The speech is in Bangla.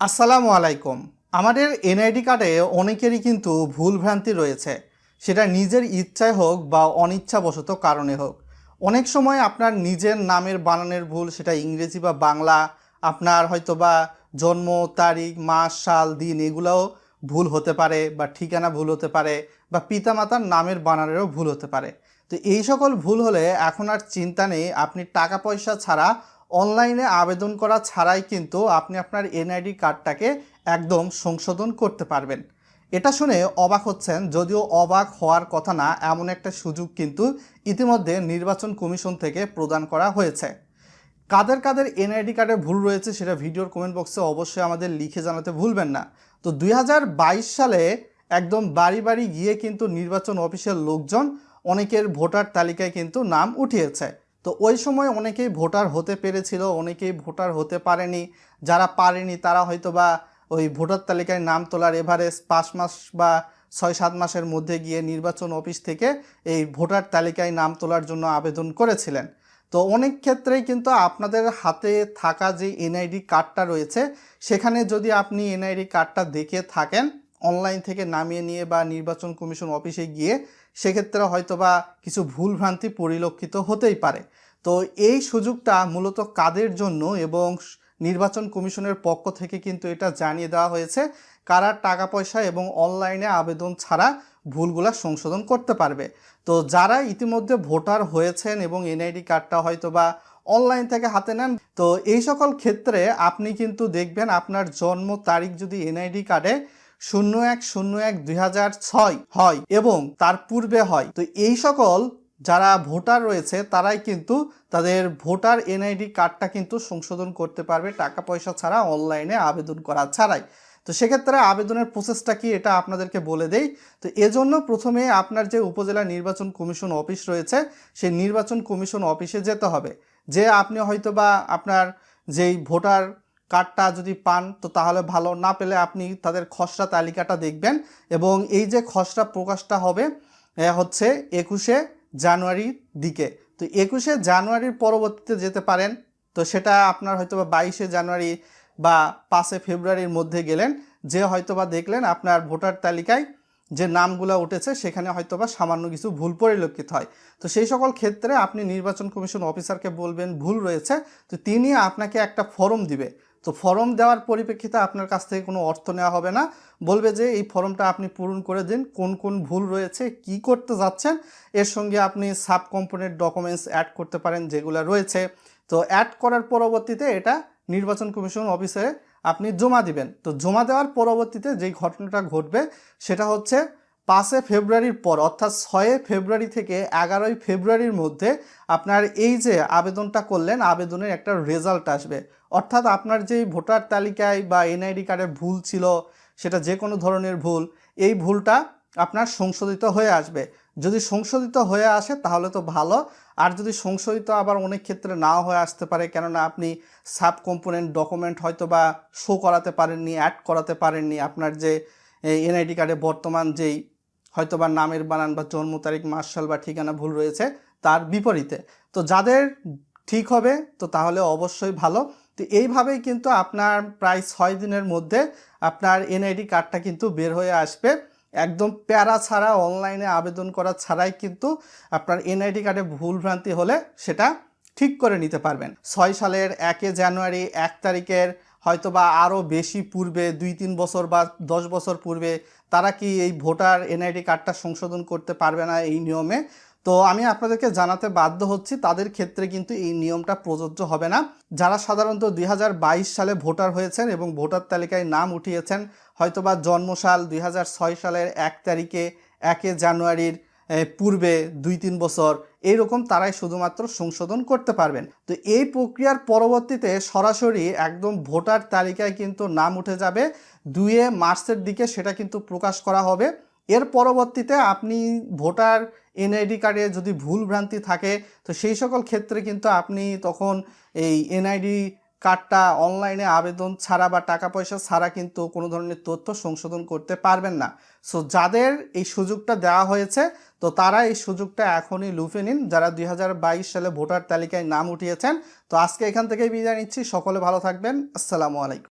আসসালামু আলাইকুম। আমাদের এনআইডি কার্ডে অনেকেরই কিন্তু ভুল ভ্রান্তি রয়েছে। সেটা নিজের ইচ্ছায় হোক বা অনিচ্ছাবশত কারণে হোক। অনেক সময় আপনার নিজের নামের বানানের ভুল, সেটা ইংরেজি বা বাংলা, আপনার হয়তো বা জন্ম, তারিখ, মাস, সাল, দিন, এগুলোও ভুল হতে পারে বা ঠিকানা ভুল হতে পারে বা পিতামাতার নামের বানানেরও ভুল হতে পারে। তো এই সকল ভুল হলে এখন আর চিন্তা নেই, আপনি টাকা পয়সা ছাড়া অনলাইনে আবেদন করা ছাড়াই কিন্তু আপনি আপনার এনআইডি কার্ডটাকে একদম সংশোধন করতে পারবেন। এটা শুনে অবাক হচ্ছেন, যদিও অবাক হওয়ার কথা না, এমন একটা সুযোগ কিন্তু ইতিমধ্যে নির্বাচন কমিশন থেকে প্রদান করা হয়েছে। কাদের কাদের এনআইডি কার্ডে ভুল রয়েছে সেটা ভিডিওর কমেন্ট বক্সে অবশ্যই আমাদের লিখে জানাতে ভুলবেন না। তো দুই হাজার বাইশ সালে একদম বাড়ি বাড়ি গিয়ে কিন্তু নির্বাচন অফিসের লোকজন অনেকের ভোটার তালিকায় কিন্তু নাম উঠিয়েছে। তো ওই সময় অনেকেই ভোটার হতে পেরেছিল, অনেকেই ভোটার হতে পারেনি। যারা পারেনি, তারা হয়তো বা ওই ভোটার তালিকায় নাম তোলার এভারেজ পাঁচ মাস বা ছয়, সাত মাসের মধ্যে গিয়ে নির্বাচন অফিস থেকে এই ভোটার তালিকায় নাম তোলার জন্য আবেদন করেছিলেন। তো অনেক ক্ষেত্রেই কিন্তু আপনাদের হাতে থাকা যে এনআইডি কার্ডটা রয়েছে, সেখানে যদি আপনি এনআইডি কার্ডটা দেখে থাকেন, অনলাইন থেকে নামিয়ে নিয়ে বা নির্বাচন কমিশন অফিসে গিয়ে সেক্ষেত্রে হয়তো বা কিছু ভুলভ্রান্তি পরিলক্ষিত হতেই পারে। তো এই সুযোগটা মূলত কাদের জন্য এবং নির্বাচন কমিশনের পক্ষ থেকে কিন্তু এটা জানিয়ে দেওয়া হয়েছে, কারা টাকা পয়সা এবং অনলাইনে আবেদন ছাড়া ভুলগুলা সংশোধন করতে পারবে। তো যারা ইতিমধ্যে ভোটার হয়েছেন এবং এনআইডি কার্ডটা হয়তো বা অনলাইন থেকে হাতে নেন, তো এই সকল ক্ষেত্রে আপনি কিন্তু দেখবেন আপনার জন্ম তারিখ যদি এনআইডি কার্ডে শূন্য এক শূন্য এক দুই হয় এবং তার পূর্বে হয়। তো এই সকল যারা ভোটার রয়েছে, তারাই কিন্তু তাদের ভোটার এনআইডি কার্ডটা কিন্তু সংশোধন করতে পারবে। টাকা পয়সা ছাড়া অনলাইনে আবেদন করা ছাড়াই। তো সেক্ষেত্রে আবেদনের প্রসেসটা কি, এটা আপনাদেরকে বলে দেই। তো এজন্য প্রথমে আপনার যে উপজেলা নির্বাচন কমিশন অফিস রয়েছে, সেই নির্বাচন কমিশন অফিসে যেতে হবে। যে আপনি হয়তো বা আপনার যেই ভোটার কার্ডটা যদি পান, তো তাহলে ভালো। না পেলে আপনি তাদের খসড়া তালিকাটা দেখবেন এবং এই যে খসড়া প্রকাশটা হবে হচ্ছে একুশে জানুয়ারির দিকে। তো একুশে জানুয়ারির পরবর্তীতে যেতে পারেন, তো সেটা আপনার হয়তো বা বাইশে জানুয়ারি বা পাঁচে ফেব্রুয়ারির মধ্যে গেলেন, যে হয়তোবা দেখলেন আপনার ভোটার তালিকায় যে নামগুলো উঠেছে, সেখানে হয়তো বা সামান্য কিছু ভুল পরিলক্ষিত হয়। তো সেই সকল ক্ষেত্রে আপনি নির্বাচন কমিশন অফিসারকে বলবেন, ভুল রয়েছে। তো তিনি আপনাকে একটা ফর্ম দিবে। তো ফর্ম দেওয়ার পরিপ্রেক্ষিতে আপনার কাছ থেকে কোনো অর্থ নেওয়া হবে না। বলবে যে, এই ফর্মটা আপনি পূরণ করে দিন। কোন কোন ভুল রয়েছে, কি করতে যাচ্ছেন? এর সঙ্গে আপনি সাব কম্পোনেন্ট ডকুমেন্টস অ্যাড করতে পারেন যেগুলো রয়েছে। তো অ্যাড করার পরবর্তীতে এটা নির্বাচন কমিশন অফিসে আপনি জমা দিবেন। তো জমা দেওয়ার পরবর্তীতে যেই ঘটনাটা ঘটবে, সেটা হচ্ছে পাঁচে ফেব্রুয়ারির পর, অর্থাৎ ছয়ে ফেব্রুয়ারি থেকে এগারোই ফেব্রুয়ারির মধ্যে আপনার এই যে আবেদনটা করলেন, আবেদনের একটা রেজাল্ট আসবে। অর্থাৎ আপনার যেই ভোটার তালিকায় বা এনআইডি কার্ডে ভুল ছিল, সেটা যে কোনো ধরনের ভুল, এই ভুলটা আপনার সংশোধিত হয়ে আসবে। যদি সংশোধিত হয়ে আসে, তাহলে তো ভালো। আর যদি সংশোধিত আবার অনেক ক্ষেত্রে নাও হয়ে আসতে পারে, কেননা আপনি সাব কম্পোনেন্ট ডকুমেন্ট হয়তো বা শো করাতে পারেননি অ্যাড করাতে পারেননি, আপনার যে এনআইডি কার্ডে বর্তমান যেই হয়তো বা নামের বানান বা জন্ম তারিখ মার্শাল বা ঠিকানা ভুল রয়েছে, তার বিপরীতে। তো যাদের ঠিক হবে, তো তাহলে অবশ্যই ভালো। তো এইভাবেই কিন্তু আপনার প্রায় ছয় দিনের মধ্যে আপনার এনআইডি কার্ডটা কিন্তু বের হয়ে আসবে। একদম প্যারা ছাড়া, অনলাইনে আবেদন করা ছাড়াই কিন্তু আপনার এনআইডি কার্ডে ভুলভ্রান্তি হলে সেটা ঠিক করে নিতে পারবেন। ছয় সালের একে জানুয়ারি, এক তারিখের হয়তো বা আরও বেশি পূর্বে, দুই তিন বছর বা দশ বছর পূর্বে, তারা কি এই ভোটার এনআইডি কার্ডটা সংশোধন করতে পারবে না এই নিয়মে? তো আমি আপনাদেরকে জানাতে বাধ্য হচ্ছি, তাদের ক্ষেত্রে কিন্তু এই নিয়মটা প্রযোজ্য হবে না। যারা সাধারণত দুই হাজার বাইশ সালে ভোটার হয়েছেন এবং ভোটার তালিকায় নাম উঠিয়েছেন, হয়তোবা জন্মসাল দুই হাজার ছয় সালের এক তারিখে, একে জানুয়ারির পূর্বে দুই তিন বছর এইরকম তারাই শুধুমাত্র সংশোধন করতে পারবেন। তো এই প্রক্রিয়ার পরবর্তীতে সরাসরি একদম ভোটার তালিকায় কিন্তু নাম উঠে যাবে। দুয়ে মার্চের দিকে সেটা কিন্তু প্রকাশ করা হবে। এর পরবর্তীতে আপনি ভোটার এনআইডি কার্ডে যদি ভুল ভ্রান্তি থাকে, তো সেই সকল ক্ষেত্রে কিন্তু আপনি তখন এই এনআইডি কার্ডটা অনলাইনে আবেদন ছাড়া বা টাকা পয়সা ছাড়া কিন্তু কোনো ধরনের তথ্য সংশোধন করতে পারবেন না। সো যাদের এই সুযোগটা দেওয়া হয়েছে, তো তারা এই সুযোগটা এখনই লুফে নিন। যারা দুই হাজার বাইশ সালে ভোটার তালিকায় নাম উঠিয়েছেন, তো আজকে এখান থেকেই বিদায় নিচ্ছি। সকলে ভালো থাকবেন। আসসালামু আলাইকুম।